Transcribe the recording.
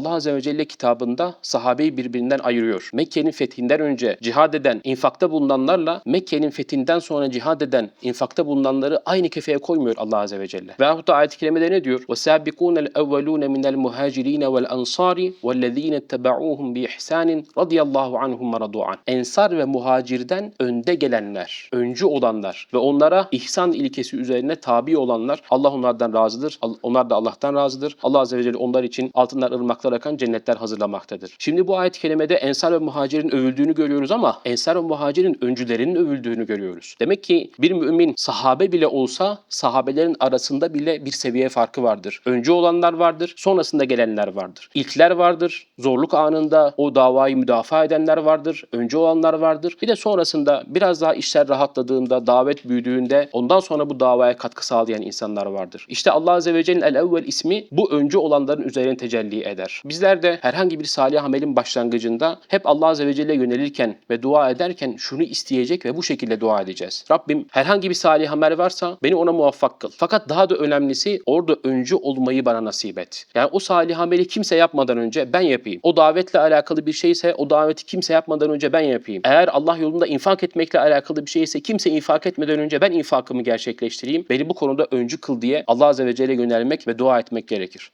Allah Azze ve Celle kitabında sahabeyi birbirinden ayırıyor. Mekke'nin fethinden önce cihad eden, infakta bulunanlarla Mekke'nin fethinden sonra cihad eden, infakta bulunanları aynı kefeye koymuyor Allah Azze ve Celle. Veyahut da ayet-i kerimede ne diyor? وَسَابِقُونَ الْاَوَّلُونَ مِنَ الْمُهَاجِرِينَ وَالْاَنْصَارِ وَالَّذ۪ينَ اتَّبَعُوهُمْ بِإِحْسَانٍ رَضِيَ اللّٰهُ عَنْهُمْ وَرَضُوا عَنْهُ Ensar ve muhacirden önde gelenler, öncü olanlar ve onlara ihsan ilkesi üzerine tabi olanlar Allah onlardan razıdır. Al- Onlar da Allah'tan razıdır. Allah Azze ve Celle onlar için altından ırmaklar akan cennetler hazırlamaktadır. Şimdi bu ayet-i kerimede Ensar ve Muhacir'in övüldüğünü görüyoruz ama Ensar ve Muhacir'in öncülerinin övüldüğünü görüyoruz. Demek ki bir mümin sahabe bile olsa sahabelerin arasında bile bir seviye farkı vardır. Öncü olanlar vardır, sonrasında gelenler vardır. İlkler vardır, zorluk anında o davayı müdafaa edenler vardır, öncü olanlar vardır. Bir de sonrasında biraz daha işler rahatladığında, davet büyüdüğünde ondan sonra bu davaya katkı sağlayan insanlar vardır. İşte Allah Azze ve Celle'nin El-Evvel ismi bu öncü olanların üzerine tecelli eder. Bizler de herhangi bir salih amelin başlangıcında hep Allah Azze ve Celle yönelirken ve dua ederken şunu isteyecek ve bu şekilde dua edeceğiz. Rabbim herhangi bir salih amel varsa beni ona muvaffak kıl. Fakat daha da önemlisi orada öncü olmayı bana nasip et. Yani o salih ameli kimse yapmadan önce ben yapayım. O davetle alakalı bir şeyse o daveti kimse yapmadan önce ben yapayım. Eğer Allah yolunda infak etmekle alakalı bir şeyse kimse infak etmeden önce ben infakımı gerçekleştireyim. Beni bu konuda öncü kıl diye Allah Azze ve Celle yönelmek ve dua etmek gerekir.